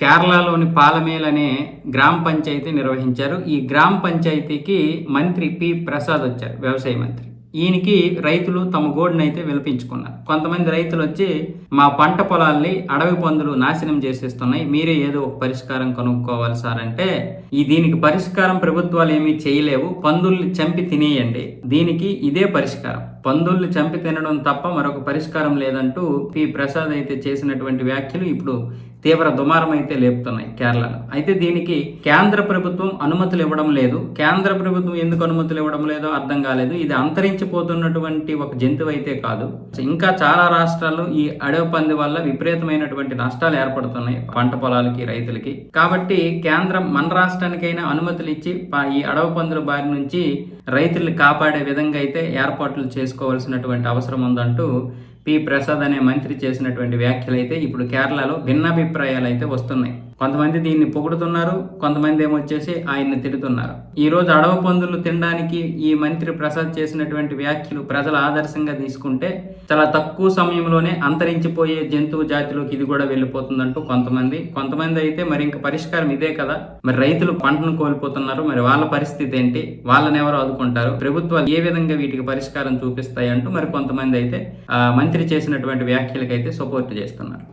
కేరళలోని పాలమేల్ అనే గ్రామ పంచాయతీ నిర్వహించారు. ఈ గ్రామ పంచాయతీకి మంత్రి పి. ప్రసాద్ వచ్చారు వ్యవసాయ మంత్రి. ఈయనకి రైతులు తమ గోడునైతే విలపించుకున్నారు. కొంతమంది రైతులు వచ్చి మా పంట పొలాల్ని అడవి పందులు నాశనం చేసేస్తున్నాయి. మీరే ఏదో ఒక పరిష్కారం కనుక్కోవాలి సార్ అంటే ఈ దీనికి పరిష్కారం ప్రభుత్వాలు ఏమీ చేయలేవు. పందుల్ని చంపి తినేయండి. దీనికి ఇదే పరిష్కారం. పందుల్ని చంపి తినడం తప్ప మరొక పరిష్కారం లేదంటూ పి. ప్రసాద్ అయితే చేసినటువంటి వ్యాఖ్యలు ఇప్పుడు తీవ్ర దుమారం అయితే లేపుతున్నాయి కేరళలో అయితే దీనికి కేంద్ర ప్రభుత్వం అనుమతులు ఇవ్వడం లేదు. కేంద్ర ప్రభుత్వం ఎందుకు అనుమతులు ఇవ్వడం లేదో అర్థం కాలేదు. ఇది అంతరించిపోతున్నటువంటి ఒక జంతువు అయితే కాదు. ఇంకా చాలా రాష్ట్రాల్లో ఈ అడవి పంది వల్ల విపరీతమైనటువంటి నష్టాలు ఏర్పడుతున్నాయి పంట పొలాలకి రైతులకి. కాబట్టి కేంద్రం మన రాష్ట్రానికైనా అనుమతులు ఇచ్చి ఈ అడవి పందుల బారి నుంచి రైతుల్ని కాపాడే విధంగా అయితే ఏర్పాట్లు చేసుకోవాల్సినటువంటి అవసరం ఉందంటూ పి. ప్రసాద్ అనే మంత్రి చేసినటువంటి వ్యాఖ్యలు అయితే ఇప్పుడు కేరళలో భిన్నాభిప్రాయాలు అయితే వస్తున్నాయి. కొంతమంది దీన్ని పొగుడుతున్నారు కొంతమంది ఏమొచ్చేసి ఆయన్ని తిడుతున్నారు. ఈరోజు రోజు అడవి పందులు తినడానికి ఈ మంత్రి ప్రసాద్ చేసినటువంటి వ్యాఖ్యలు ప్రజల ఆదర్శంగా తీసుకుంటే చాలా తక్కువ సమయంలోనే అంతరించిపోయే జంతువు జాతిలోకి ఇది కూడా వెళ్ళిపోతుందంటూ కొంతమంది. కొంతమంది అయితే మరి ఇంకా పరిష్కారం ఇదే కదా. మరి రైతులు పంటను కోల్పోతున్నారు. మరి వాళ్ళ పరిస్థితి ఏంటి? వాళ్ళని ఎవరు ఆదుకుంటారు? ప్రభుత్వాలు ఏ విధంగా వీటికి పరిష్కారం చూపిస్తాయి అంటూ మరి కొంతమంది అయితే మంత్రి చేసినటువంటి వ్యాఖ్యలకైతే సపోర్ట్ చేస్తున్నారు.